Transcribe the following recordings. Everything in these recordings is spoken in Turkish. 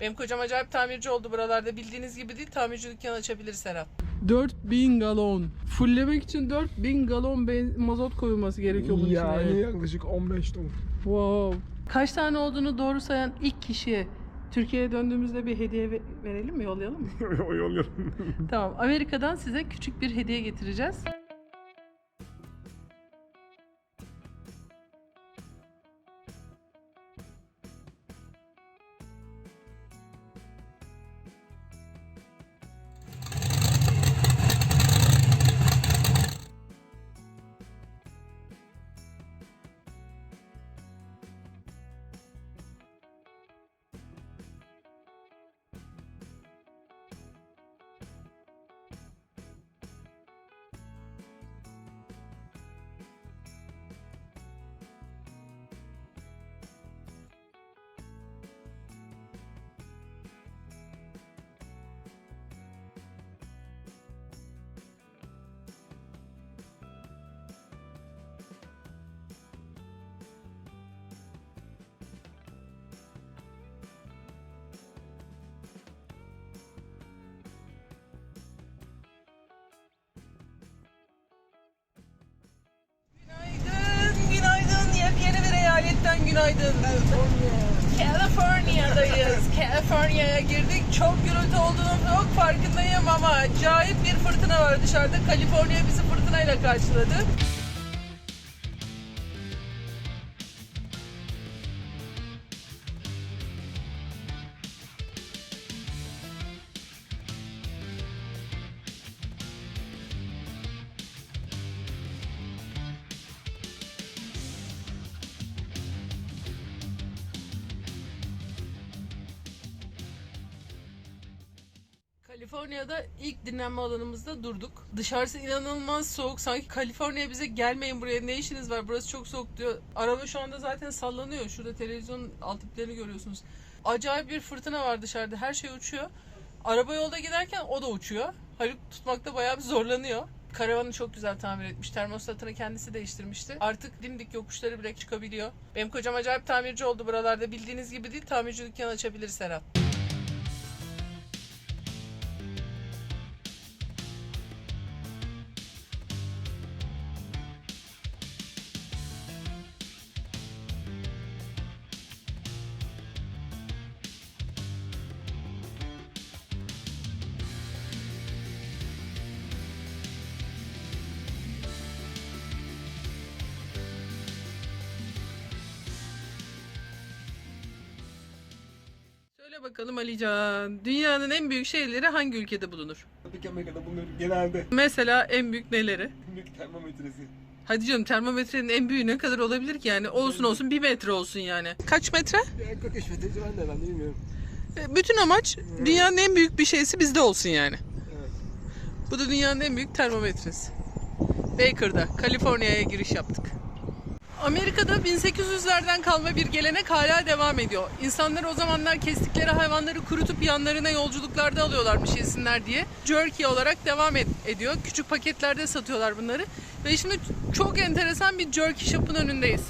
Benim kocam acayip tamirci oldu buralarda. Bildiğiniz gibi değil tamirci dükkanı açabilir Serap. 4000 galon. Fulllemek için 4000 galon ben- mazot koyulması gerekiyor bunun Yani içine. yaklaşık 15 ton. Wow. Kaç tane olduğunu doğru sayan ilk kişiye Türkiye'ye döndüğümüzde bir hediye ve- verelim mi, yollayalım mı? o yol yol. tamam. Amerika'dan size küçük bir hediye getireceğiz. Günaydın. California'dayız. California'ya girdik. Çok gürültü olduğunun çok farkındayım ama acayip bir fırtına var dışarıda. Kaliforniya bizi fırtınayla karşıladı. Kaliforniya'da ilk dinlenme alanımızda durduk. Dışarısı inanılmaz soğuk. Sanki Kaliforniya bize gelmeyin buraya ne işiniz var burası çok soğuk diyor. Araba şu anda zaten sallanıyor. Şurada televizyonun alt iplerini görüyorsunuz. Acayip bir fırtına var dışarıda. Her şey uçuyor. Araba yolda giderken o da uçuyor. Haluk tutmakta bayağı bir zorlanıyor. Karavanı çok güzel tamir etmiş. Termostatını kendisi değiştirmişti. Artık dimdik yokuşları bile çıkabiliyor. Benim kocam acayip tamirci oldu buralarda. Bildiğiniz gibi değil tamirci dükkanı açabilir Serap. Söyle bakalım Alican. Dünyanın en büyük şehirleri hangi ülkede bulunur? Tabii ki Amerika'da bunlar genelde. Mesela en büyük neleri? Büyük termometresi. Hadi canım termometrenin en büyüğü ne kadar olabilir ki yani? Olsun olsun bir metre olsun yani. Kaç metre? Ya 43 metresi ben de ben de bilmiyorum. E, Bütün amaç dünyanın en büyük bir şeysi bizde olsun yani. Evet. Bu da dünyanın en büyük termometresi. Baker'da, Kaliforniya'ya giriş yaptık. Amerika'da 1800'lerden kalma bir gelenek hala devam ediyor. İnsanlar o zamanlar kestikleri hayvanları kurutup yanlarına yolculuklarda alıyorlarmış yesinler diye. Jerky olarak devam ed- ediyor. Küçük paketlerde satıyorlar bunları. Ve şimdi çok enteresan bir jerky shop'un önündeyiz.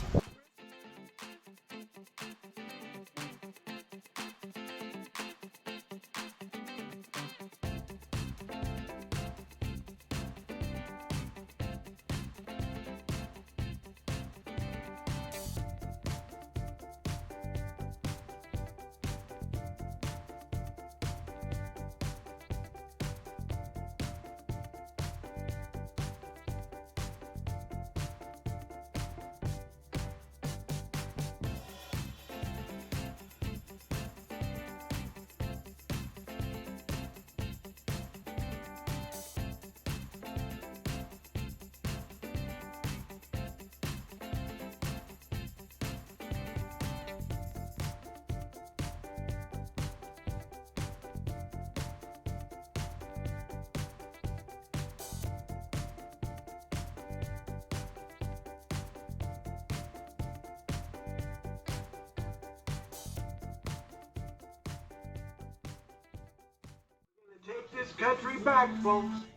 This country back, folks.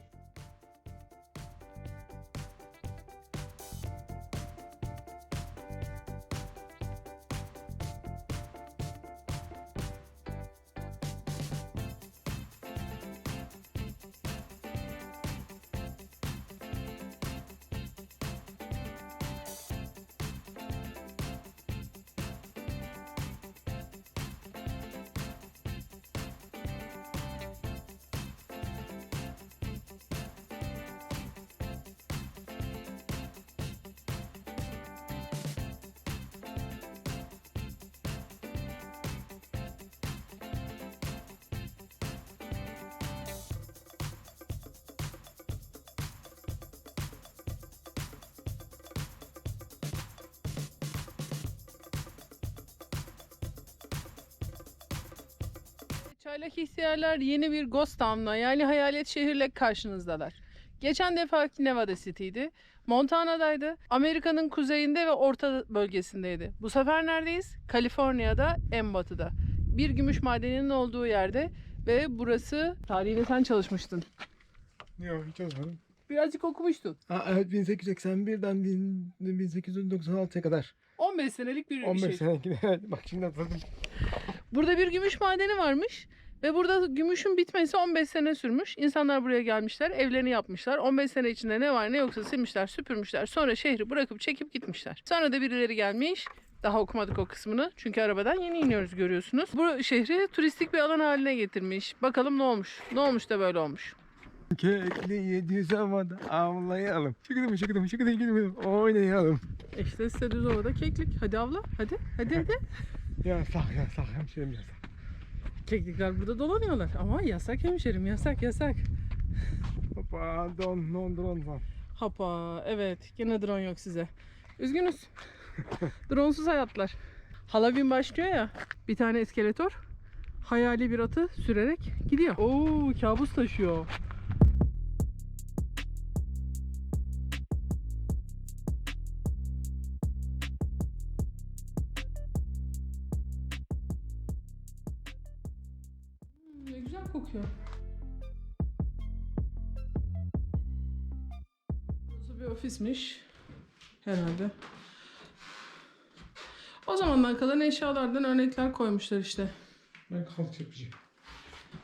Çaylak ihtiyarlar yeni bir Ghost Town'la yani hayalet şehirle karşınızdalar. Geçen defaki Nevada City'ydi. Montana'daydı. Amerika'nın kuzeyinde ve orta bölgesindeydi. Bu sefer neredeyiz? Kaliforniya'da en batıda. Bir gümüş madeninin olduğu yerde ve burası tarihine sen çalışmıştın. Yok hiç olmadım. Birazcık okumuştun. Aa, evet 1881'den bin- 1896'ya kadar. 15 senelik bir 15 şey. sene evet bak şimdi hatırladım. Burada bir gümüş madeni varmış. Ve burada gümüşün bitmesi 15 sene sürmüş. İnsanlar buraya gelmişler, evlerini yapmışlar. 15 sene içinde ne var ne yoksa silmişler, süpürmüşler. Sonra şehri bırakıp çekip gitmişler. Sonra da birileri gelmiş. Daha okumadık o kısmını. Çünkü arabadan yeni iniyoruz görüyorsunuz. Bu şehri turistik bir alan haline getirmiş. Bakalım ne olmuş? Ne olmuş da böyle olmuş? Kekli 700 havada avlayalım. Çıkıdım çıkıdım çıkıdım çıkıdım oynayalım. İşte size düz ovada keklik. Hadi avla. Hadi. Hadi hadi. Yasak yasak hemşerim yasak. Keklikler burada dolanıyorlar. Ama yasak hemşerim. Yasak yasak. Hoppa don don don don. Hapa evet gene drone yok size. Üzgünüz. Dronesuz hayatlar. Halloween başlıyor ya. Bir tane iskeletor hayali bir atı sürerek gidiyor. Oo kabus taşıyor. Kokuyor. Burası bir ofismiş. Herhalde. O zamandan kalan eşyalardan örnekler koymuşlar işte. Ben kalk yapacağım.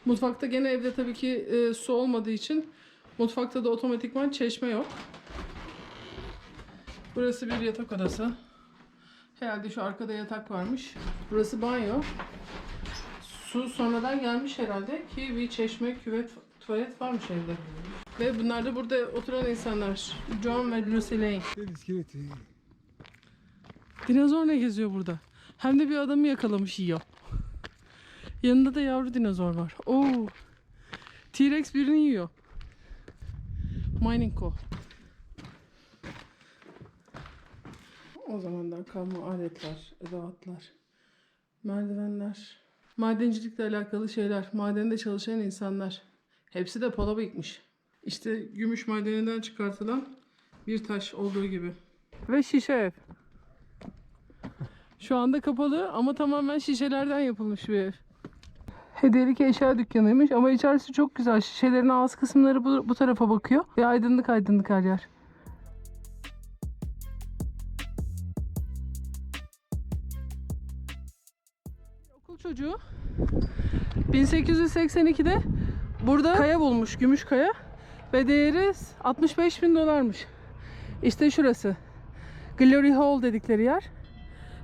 Mutfakta gene evde tabii ki e, su olmadığı için mutfakta da otomatikman çeşme yok. Burası bir yatak odası. Herhalde şu arkada yatak varmış. Burası banyo. Su sonradan gelmiş herhalde ki bir çeşme, küvet, tuvalet varmış evde. Ve bunlar da burada oturan insanlar. John ve Lucy Lane. Gel iskeleti. Dinozor ne geziyor burada? Hem de bir adamı yakalamış yiyor. Yanında da yavru dinozor var. Oo. T-Rex birini yiyor. Mining Co. O zamandan kalma aletler, edevatlar, merdivenler, madencilikle alakalı şeyler, madende çalışan insanlar. Hepsi de pala bıyıkmış. İşte gümüş madeninden çıkartılan bir taş olduğu gibi. Ve şişe ev. Şu anda kapalı ama tamamen şişelerden yapılmış bir ev. Hediyelik eşya dükkanıymış ama içerisi çok güzel. Şişelerin ağız kısımları bu, bu tarafa bakıyor. Ve aydınlık aydınlık her yer. Çocuğu 1882'de burada kaya bulmuş, gümüş kaya. Ve değeri 65 bin dolarmış. İşte şurası. Glory Hall dedikleri yer.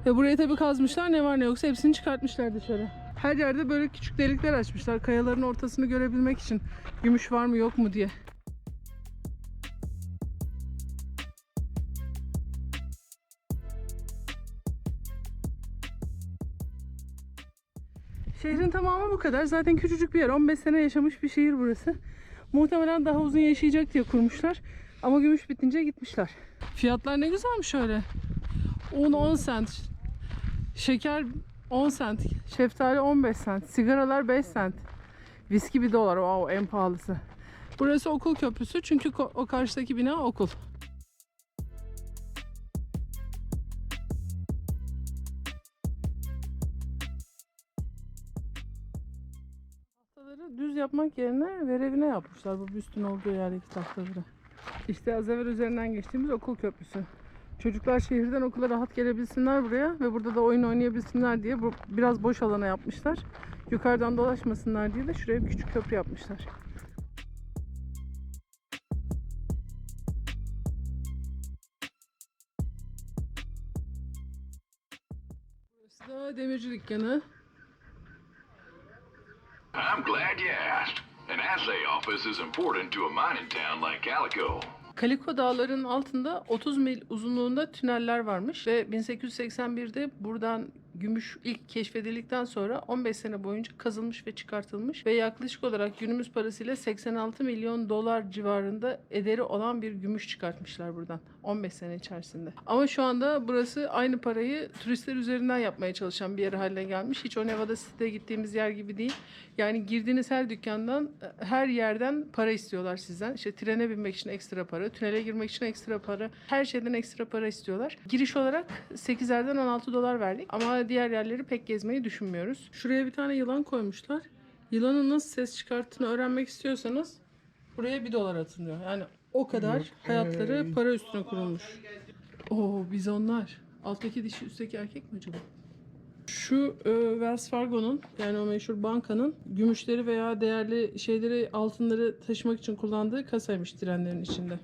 Ve buraya tabii kazmışlar ne var ne yoksa hepsini çıkartmışlar dışarı. Her yerde böyle küçük delikler açmışlar kayaların ortasını görebilmek için. Gümüş var mı yok mu diye. Şehrin tamamı bu kadar. Zaten küçücük bir yer. 15 sene yaşamış bir şehir burası. Muhtemelen daha uzun yaşayacak diye kurmuşlar. Ama gümüş bitince gitmişler. Fiyatlar ne güzelmiş öyle. Un 10 cent. Şeker 10 cent. Şeftali 15 cent. Sigaralar 5 cent. Viski 1 dolar. Wow, en pahalısı. Burası okul köprüsü çünkü o karşıdaki bina okul. Yapmak yerine verevine yapmışlar bu büstün olduğu yerdeki tahtaları. İşte az evvel üzerinden geçtiğimiz okul köprüsü. Çocuklar şehirden okula rahat gelebilsinler buraya ve burada da oyun oynayabilsinler diye bu biraz boş alana yapmışlar. Yukarıdan dolaşmasınlar diye de şuraya bir küçük köprü yapmışlar. Burası da demirci dükkanı. I'm glad you asked. An assay office is important to a mining town like Calico. Kaliko Dağları'nın altında 30 mil uzunluğunda tüneller varmış ve 1881'de buradan gümüş ilk keşfedildikten sonra 15 sene boyunca kazılmış ve çıkartılmış ve yaklaşık olarak günümüz parasıyla 86 milyon dolar civarında ederi olan bir gümüş çıkartmışlar buradan. 15 sene içerisinde. Ama şu anda burası aynı parayı turistler üzerinden yapmaya çalışan bir yer haline gelmiş. Hiç o Nevada City'de gittiğimiz yer gibi değil. Yani girdiğiniz her dükkandan, her yerden para istiyorlar sizden. İşte trene binmek için ekstra para, tünele girmek için ekstra para, her şeyden ekstra para istiyorlar. Giriş olarak 8'lerden 16 dolar verdik. Ama diğer yerleri pek gezmeyi düşünmüyoruz. Şuraya bir tane yılan koymuşlar. Yılanın nasıl ses çıkarttığını öğrenmek istiyorsanız buraya 1 dolar atılıyor. Yani o kadar hayatları ey. para üstüne kurulmuş. Oo bizonlar. Alttaki dişi üstteki erkek mi acaba? Şu e, Wells Fargo'nun yani o meşhur bankanın gümüşleri veya değerli şeyleri altınları taşımak için kullandığı kasaymış trenlerin içinde.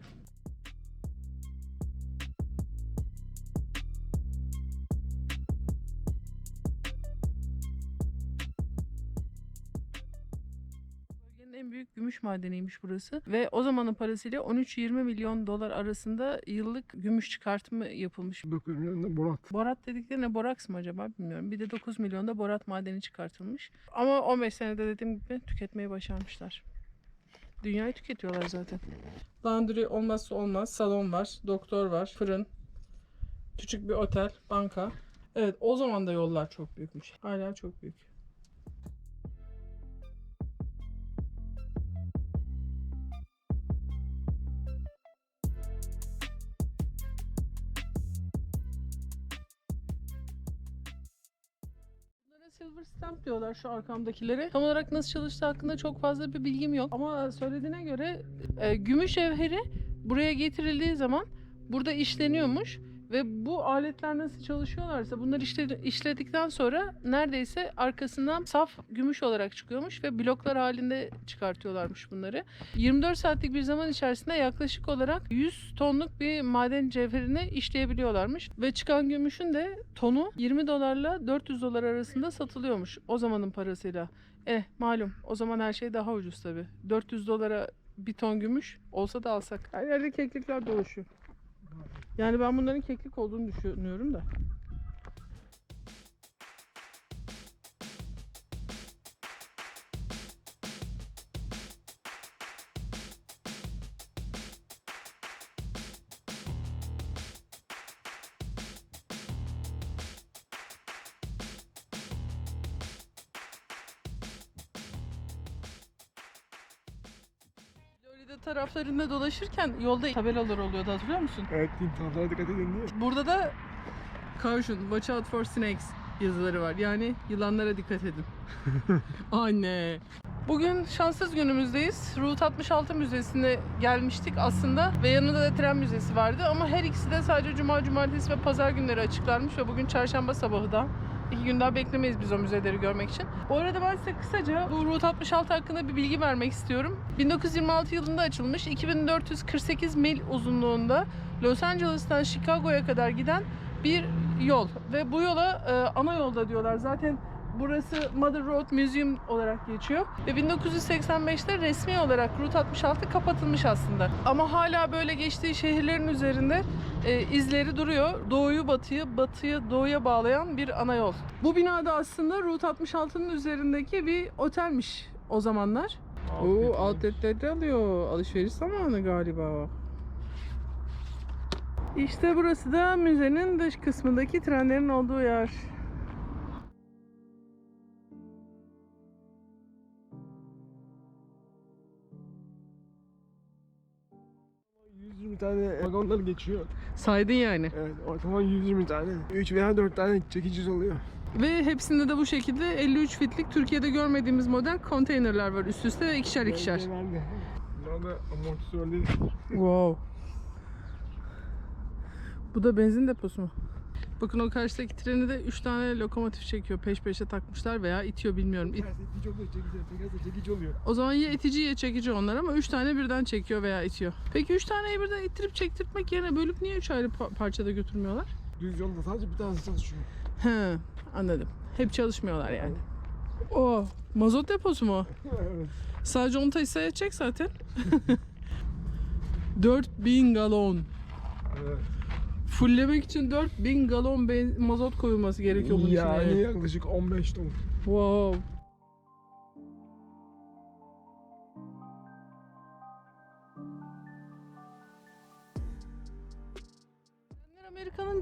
En büyük gümüş madeniymiş burası ve o zamanın parasıyla 13-20 milyon dolar arasında yıllık gümüş çıkartımı yapılmış. 9 milyon da Borat. Borat dedikleri ne boraks mı acaba bilmiyorum. Bir de 9 milyonda borat madeni çıkartılmış. Ama 15 senede dediğim gibi tüketmeyi başarmışlar. Dünyayı tüketiyorlar zaten. Laundry olmazsa olmaz. Salon var, doktor var, fırın, küçük bir otel, banka. Evet o zaman da yollar çok büyükmüş. Hala çok büyük. Silver stamp diyorlar şu arkamdakilere. Tam olarak nasıl çalıştığı hakkında çok fazla bir bilgim yok. Ama söylediğine göre e, gümüş evheri buraya getirildiği zaman burada işleniyormuş. Ve bu aletler nasıl çalışıyorlarsa bunları işte işledikten sonra neredeyse arkasından saf gümüş olarak çıkıyormuş ve bloklar halinde çıkartıyorlarmış bunları. 24 saatlik bir zaman içerisinde yaklaşık olarak 100 tonluk bir maden cevherini işleyebiliyorlarmış. Ve çıkan gümüşün de tonu 20 dolarla 400 dolar arasında satılıyormuş o zamanın parasıyla. Eh malum o zaman her şey daha ucuz tabi. 400 dolara bir ton gümüş olsa da alsak. Her yerde keklikler dolaşıyor. Yani ben bunların keklik olduğunu düşünüyorum da. Taraflarında dolaşırken yolda tabelalar oluyordu hatırlıyor musun? Evet taraflara dikkat edin diye. Burada da caution, watch out for snakes yazıları var. Yani yılanlara dikkat edin. Anne. Bugün şanssız günümüzdeyiz. Route 66 Müzesi'ne gelmiştik aslında ve yanında da tren müzesi vardı ama her ikisi de sadece cuma, cumartesi ve pazar günleri açıklarmış ve bugün çarşamba sabahı da İki gün daha beklemeyiz biz o müzeleri görmek için. Bu arada ben size kısaca bu Route 66 hakkında bir bilgi vermek istiyorum. 1926 yılında açılmış, 2448 mil uzunluğunda Los Angeles'tan Chicago'ya kadar giden bir yol. Ve bu yola e, ana yolda diyorlar. Zaten burası Mother Road Museum olarak geçiyor. Ve 1985'te resmi olarak Route 66 kapatılmış aslında. Ama hala böyle geçtiği şehirlerin üzerinde e, izleri duruyor. Doğuyu batıya, batıyı doğuya bağlayan bir ana yol. Bu binada aslında Route 66'nın üzerindeki bir otelmiş o zamanlar. Oo, outletleri alıyor. Alışveriş zamanı galiba. İşte burası da müzenin dış kısmındaki trenlerin olduğu yer. 120 tane vagonlar geçiyor. Saydın yani. Evet ortalama 120 tane. 3 veya 4 tane çekiciz oluyor. Ve hepsinde de bu şekilde 53 fitlik Türkiye'de görmediğimiz model konteynerler var üst üste ve ikişer ikişer. Bunlar da amortisörleri. Wow. Bu da benzin deposu mu? Bakın o karşıdaki treni de 3 tane lokomotif çekiyor. Peş peşe takmışlar veya itiyor bilmiyorum. İt- oluyor, çekici, tekerse çekici oluyor. O zaman ya itici ya çekici onlar ama 3 tane birden çekiyor veya itiyor. Peki 3 taneyi birden ittirip çektirtmek yerine bölüp niye 3 ayrı pa- parçada götürmüyorlar? Düz yolda sadece bir tanesi çalışıyor. He, anladım. Hep çalışmıyorlar yani. O mazot deposu mu? evet. Sadece 10 taşısa yetecek zaten. 4000 galon. evet. Fulllemek için 4000 galon ben- mazot koyulması gerekiyor bunun Yani içine. yaklaşık 15 ton. Wow.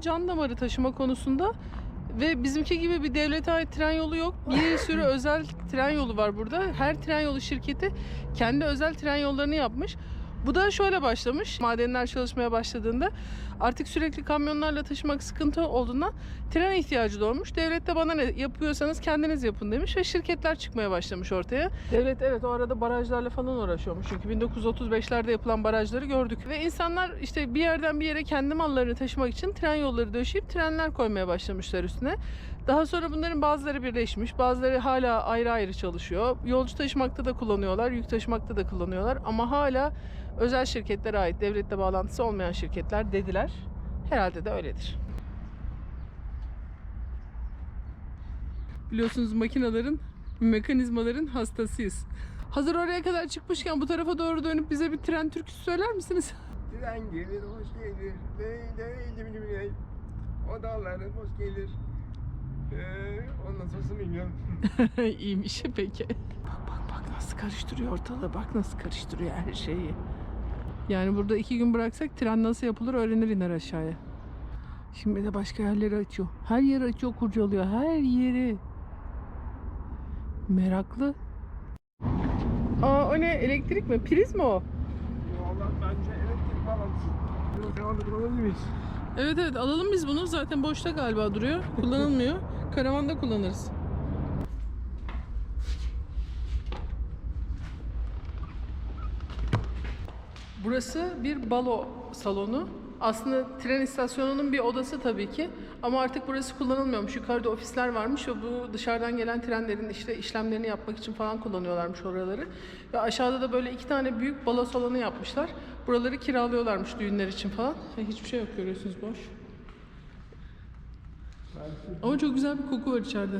halkın can damarı taşıma konusunda ve bizimki gibi bir devlete ait tren yolu yok. Bir sürü özel tren yolu var burada. Her tren yolu şirketi kendi özel tren yollarını yapmış. Bu da şöyle başlamış. Madenler çalışmaya başladığında artık sürekli kamyonlarla taşımak sıkıntı olduğundan tren ihtiyacı doğmuş. Devlet de bana ne yapıyorsanız kendiniz yapın demiş ve şirketler çıkmaya başlamış ortaya. Devlet evet o arada barajlarla falan uğraşıyormuş. Çünkü 1935'lerde yapılan barajları gördük. Ve insanlar işte bir yerden bir yere kendi mallarını taşımak için tren yolları döşeyip trenler koymaya başlamışlar üstüne. Daha sonra bunların bazıları birleşmiş, bazıları hala ayrı ayrı çalışıyor. Yolcu taşımakta da kullanıyorlar, yük taşımakta da kullanıyorlar ama hala özel şirketlere ait, devletle bağlantısı olmayan şirketler dediler. Herhalde de öyledir. Biliyorsunuz makinelerin, mekanizmaların hastasıyız. Hazır oraya kadar çıkmışken bu tarafa doğru dönüp bize bir tren türküsü söyler misiniz? Tren gelir hoş gelir. Dey dey dim dim dey. O dağları hoş gelir. Ee, ondan sonrasını bilmiyorum. İyiymiş peki. Bak bak bak nasıl karıştırıyor ortalığı. Bak nasıl karıştırıyor her şeyi. Yani burada iki gün bıraksak tren nasıl yapılır öğrenir iner aşağıya. Şimdi de başka yerleri açıyor. Her yeri açıyor kurcalıyor. Her yeri. Meraklı. Aa o ne? Elektrik mi? Priz mi o? Valla bence elektrik bağlantısı. Karavanda kullanabilir miyiz? Evet evet alalım biz bunu. Zaten boşta galiba duruyor. Kullanılmıyor. Karavanda kullanırız. Burası bir balo salonu. Aslında tren istasyonunun bir odası tabii ki. Ama artık burası kullanılmıyormuş. Yukarıda ofisler varmış ve bu dışarıdan gelen trenlerin işte işlemlerini yapmak için falan kullanıyorlarmış oraları. Ve aşağıda da böyle iki tane büyük balo salonu yapmışlar. Buraları kiralıyorlarmış düğünler için falan. Ha, Hiçbir şey yok görüyorsunuz boş. Ama çok güzel bir koku var içeride.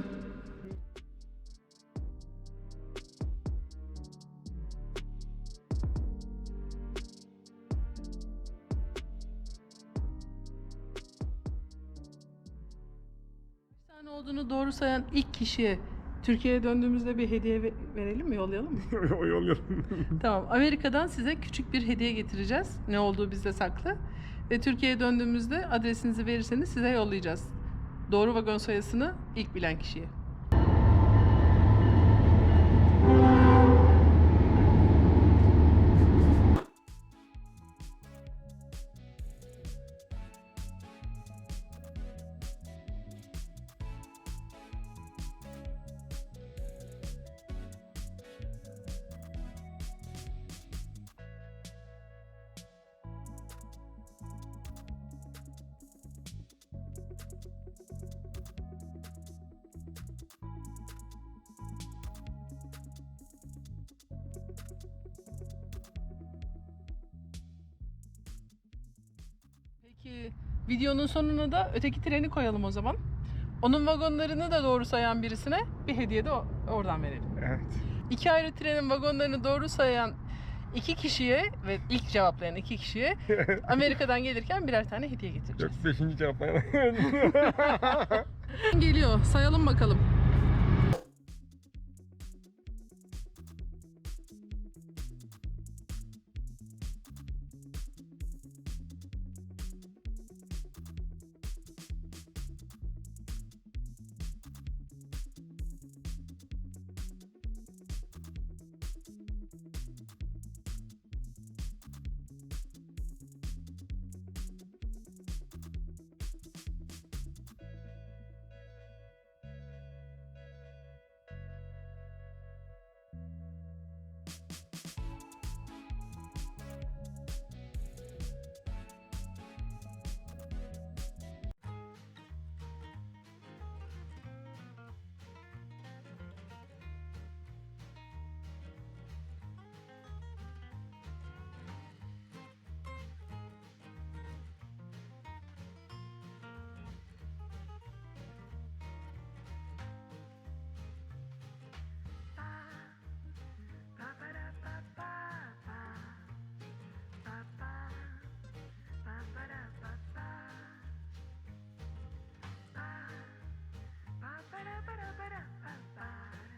Tane olduğunu doğru sayan ilk kişiye Türkiye'ye döndüğümüzde bir hediye ve- verelim mi, yollayalım mı? o yol Tamam. Amerika'dan size küçük bir hediye getireceğiz. Ne olduğu bizde saklı. Ve Türkiye'ye döndüğümüzde adresinizi verirseniz size yollayacağız. Doğru vagon sayısını ilk bilen kişiye. Peki videonun sonuna da öteki treni koyalım o zaman. Onun vagonlarını da doğru sayan birisine bir hediye de oradan verelim. Evet. İki ayrı trenin vagonlarını doğru sayan iki kişiye ve ilk cevaplayan iki kişiye Amerika'dan gelirken birer tane hediye Yok getireceğiz. beşinci cevaplayana. Geliyor. Sayalım bakalım.